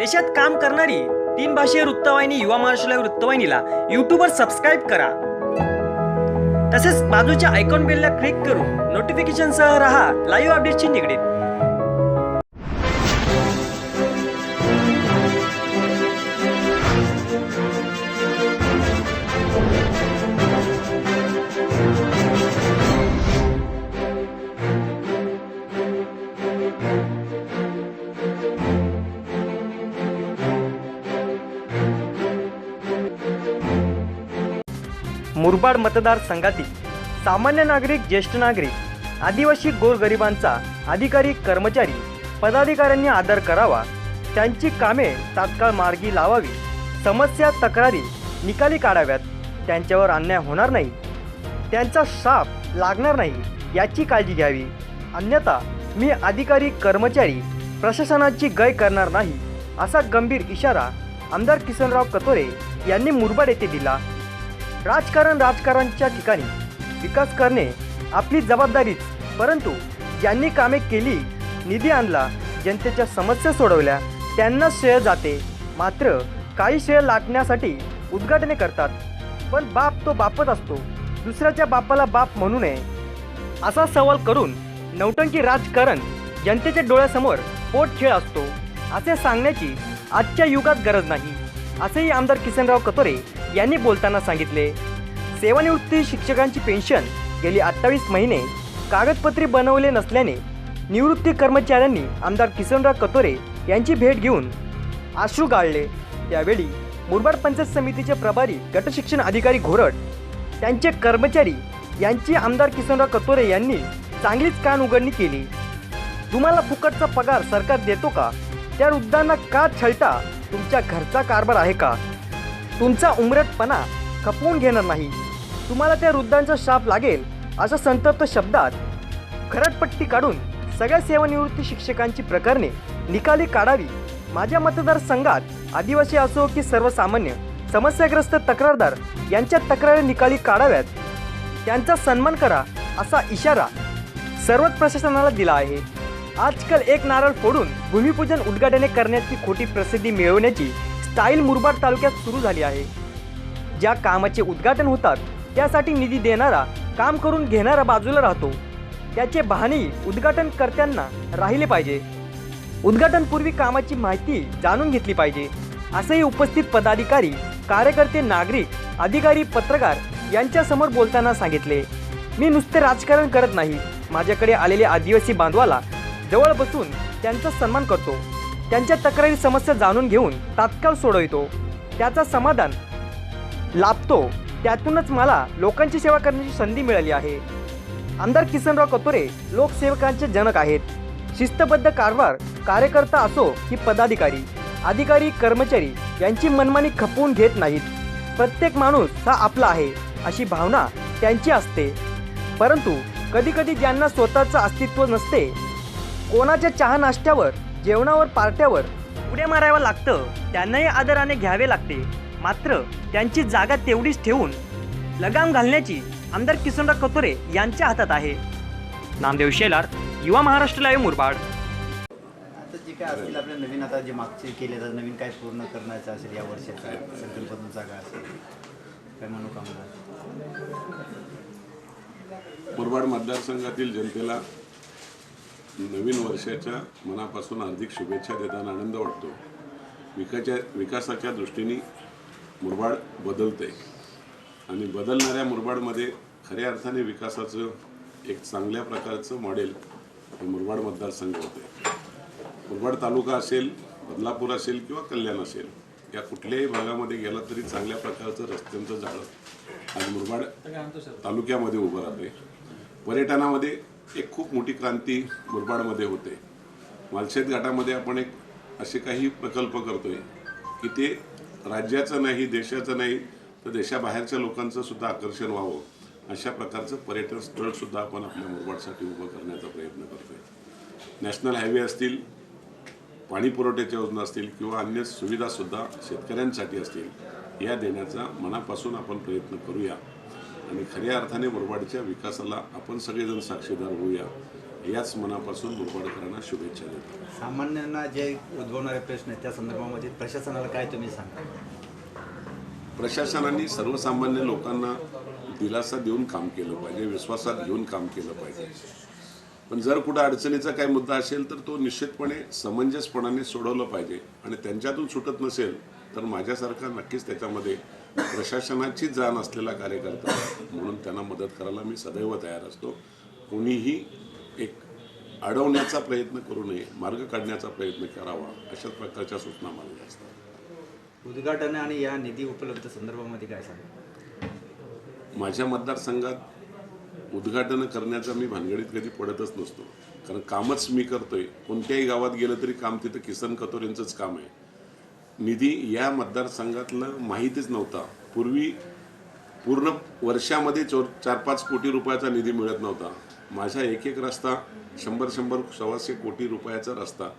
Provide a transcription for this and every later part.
देशात काम करणारी तीन भाषीय वृत्तवाहिनी युवा महाराष्ट्र वृत्तवाहिनीला युट्यूबवर सबस्क्राईब करा. तसेच बाजूच्या आयकॉन बेलला क्लिक करून नोटिफिकेशनसह रहा लाईव्ह अपडेटशी निगडीत. मुरबाड मतदारसंघातील सामान्य नागरिक ज्येष्ठ नागरिक आदिवासी गोरगरिबांचा अधिकारी कर्मचारी पदाधिकाऱ्यांनी आदर करावा. त्यांची कामे तात्काळ मार्गी लावावी. समस्या तक्रारी निकाली काढाव्यात. त्यांच्यावर अन्याय होणार नाही. त्यांचा शाप लागणार नाही याची काळजी घ्यावी. अन्यथा मी अधिकारी कर्मचारी प्रशासनाची गय करणार नाही असा गंभीर इशारा आमदार किसनराव कतोरे यांनी मुरबाड येथे दिला. राजकारण राजकारणच्या ठिकाणी विकास करणे आपली जबाबदारीच. परंतु ज्यांनी कामे केली निधी आणला जनतेच्या समस्या सोडवल्या त्यांना श्रेय जाते. मात्र काही श्रेय लाटण्यासाठी उद्घाटने करतात. पण बाप तो बापच असतो. दुसऱ्याच्या बापाला बाप म्हणू नये. असा सवाल करून नौटंकी राजकारण जनतेच्या डोळ्यासमोर पोट खेळ असतो. असे सांगण्याची आजच्या युगात गरज नाही. असेही आमदार किसनराव कतोरे यांनी बोलताना सांगितले सेवानिवृत्ती शिक्षकांची पेन्शन गेली अठ्ठावीस महिने कागदपत्रे बनवले नसल्याने निवृत्ती कर्मचाऱ्यांनी आमदार किसनराव कतोरे यांची भेट घेऊन आश्रू गाळले. त्यावेळी मुरबाड पंचायत समितीचे प्रभारी गटशिक्षण अधिकारी घोरट त्यांचे कर्मचारी यांची आमदार किसनराव कतोरे यांनी चांगलीच कान उघडणी केली. तुम्हाला फुकटचा पगार सरकार देतो का? त्या वृद्धांना का छळता तुमच्या घरचा कारभार आहे का? तुमचा उमरटपणा खपवून घेणार नाही. तुम्हाला त्या वृद्धांचा शाप लागेल अशा संतप्त शब्दात खरडपट्टी काढून सगळ्या सेवानिवृत्ती शिक्षकांची प्रकरणे निकाली काढावी. माझ्या मतदारसंघात आदिवासी असो की सर्वसामान्य समस्याग्रस्त तक्रारदार यांच्या तक्रारी निकाली काढाव्यात. त्यांचा सन्मान करा असा इशारा सर्वच प्रशासनाला दिला आहे. आजकाल एक नारळ फोडून भूमिपूजन उद्घाटने करण्याची खोटी प्रसिद्धी मिळवण्याची स्टाईल मुरबाड तालुक्यात सुरू झाली आहे. ज्या कामाचे उद्घाटन होतात त्यासाठी निधी देणारा काम करून घेणारा बाजूला राहतो. त्याचे बहाणे उद्घाटनकर्त्यांना राहिले पाहिजे. उद्घाटनपूर्वी कामाची माहिती जाणून घेतली पाहिजे असेही उपस्थित पदाधिकारी कार्यकर्ते नागरिक अधिकारी पत्रकार यांच्यासमोर बोलताना सांगितले. मी नुसते राजकारण करत नाही. माझ्याकडे आलेल्या आदिवासी बांधवाला जवळ बसून त्यांचा सन्मान करतो. त्यांच्या तक्रारी समस्या जाणून घेऊन तात्काळ सोडवितो. त्याचा समाधान लाभतो. त्यातूनच मला लोकांची सेवा करण्याची संधी मिळाली आहे. आमदार किसनराव कतोरे लोकसेवकांचे जनक आहेत. शिस्तबद्ध कारभार कार्यकर्ता असो की पदाधिकारी अधिकारी कर्मचारी यांची मनमानी खपवून घेत नाहीत. प्रत्येक माणूस हा आपला आहे अशी भावना त्यांची असते. परंतु कधीकधी ज्यांना स्वतःचं अस्तित्व नसते कोणाच्या चहा नाश्त्यावर जेवणावर पार्ट्यावर उड्या मारावं लागतं. त्यांनाही आदराने घ्यावे लागते. मात्र त्यांची जागा तेवढीच ठेवून लगाम घालण्याची आमदार किसनराव कतोरे यांच्या हातात आहे. नामदेव शेलार युवा महाराष्ट्र लाईव्ह मुरबाड. आता जे काय असतील आपल्या नवीन आता जे मागचे केले तर नवीन काय पूर्ण करण्याचं असेल या असेल? काय मनोकामना? मुरबाड मतदारसंघातील जनतेला नवीन वर्षाच्या मनापासून हार्दिक शुभेच्छा देताना आनंद वाटतो. विकाच्या विकासाच्या दृष्टीने मुरबाड बदलते. आणि बदलणाऱ्या मुरबाडमध्ये खऱ्या अर्थाने विकासाचं एक चांगल्या प्रकारचं मॉडेल हे मुरबाड मतदारसंघ होते. मुरबाड तालुका असेल बदलापूर असेल किंवा कल्याण असेल या कुठल्याही भागामध्ये गेला तरी चांगल्या प्रकारचं रस्त्यांचं जाळं आज मुरबाड तालुक्यामध्ये उभं राहते. पर्यटनामध्ये एक खूप मोठी क्रांती मुरबाडमध्ये होते. मालशेत घाटामध्ये आपण एक असे काही प्रकल्प करतोय की ते राज्याचं नाही देशाचं नाही तर देशाबाहेरच्या लोकांचं सुद्धा आकर्षण व्हावं. अशा प्रकारचं पर्यटन स्थळसुद्धा आपण आपल्या मुरबाडसाठी उभं करण्याचा प्रयत्न करतोय. नॅशनल हायवे असतील पाणी पुरवठ्याच्या योजना असतील किंवा अन्य सुविधासुद्धा शेतकऱ्यांसाठी असतील या देण्याचा मनापासून आपण प्रयत्न करूया. आणि खऱ्या अर्थाने मुरबाडच्या विकासाला आपण सगळेजण साक्षीदार होऊया याच मनापासून मुरबाडकरांना शुभेच्छा देतो. सामान्यांना जे उद्भवणारे प्रश्न आहेत त्या संदर्भामध्ये प्रशासनाला काय तुम्ही सांगा प्रशासनाने सर्वसामान्य लोकांना दिलासा देऊन काम केलं पाहिजे विश्वासात घेऊन काम केलं पाहिजे. पण जर कुठं अडचणीचा काही मुद्दा असेल तर तो निश्चितपणे समंजसपणाने सोडवलं पाहिजे. आणि त्यांच्यातून सुटत नसेल तर माझ्यासारखा नक्कीच त्याच्यामध्ये प्रशासनाची जाण असलेला कार्यकर्ता म्हणून त्यांना मदत करायला मी सदैव तयार असतो. कोणीही एक अडवण्याचा प्रयत्न करू नये मार्ग काढण्याचा प्रयत्न करावा अशाच प्रकारच्या सूचना मला असतात. उद्घाटन आणि या निधी उपलब्ध संदर्भामध्ये काय सांगा माझ्या मतदारसंघात उद्घाटन करण्याचा मी भानगडीत कधी पडतच नसतो. कारण कामच मी करतोय. कोणत्याही गावात गेलं तरी काम तिथं किसन कतोरेंचंच काम आहे. निधी या मतदारसंघातलं माहितीच नव्हता. पूर्वी पूर्ण वर्षामध्ये चो चार पाच कोटी रुपयाचा निधी मिळत नव्हता. माझा एक एक रस्ता शंभर शंभर सव्वाशे कोटी रुपयाचा रस्ता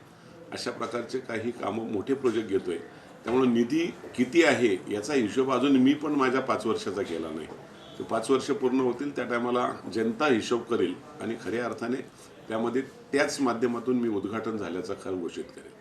अशा प्रकारचे काही कामं मोठे प्रोजेक्ट घेतोय. त्यामुळे निधी किती आहे याचा हिशोब अजून मी पण माझ्या पाच वर्षाचा केला नाही. ते पाच वर्ष पूर्ण होतील त्या टायमाला जनता हिशोब करेल आणि खऱ्या अर्थाने त्यामध्ये त्याच माध्यमातून मी उद्घाटन झाल्याचा खरं घोषित करेल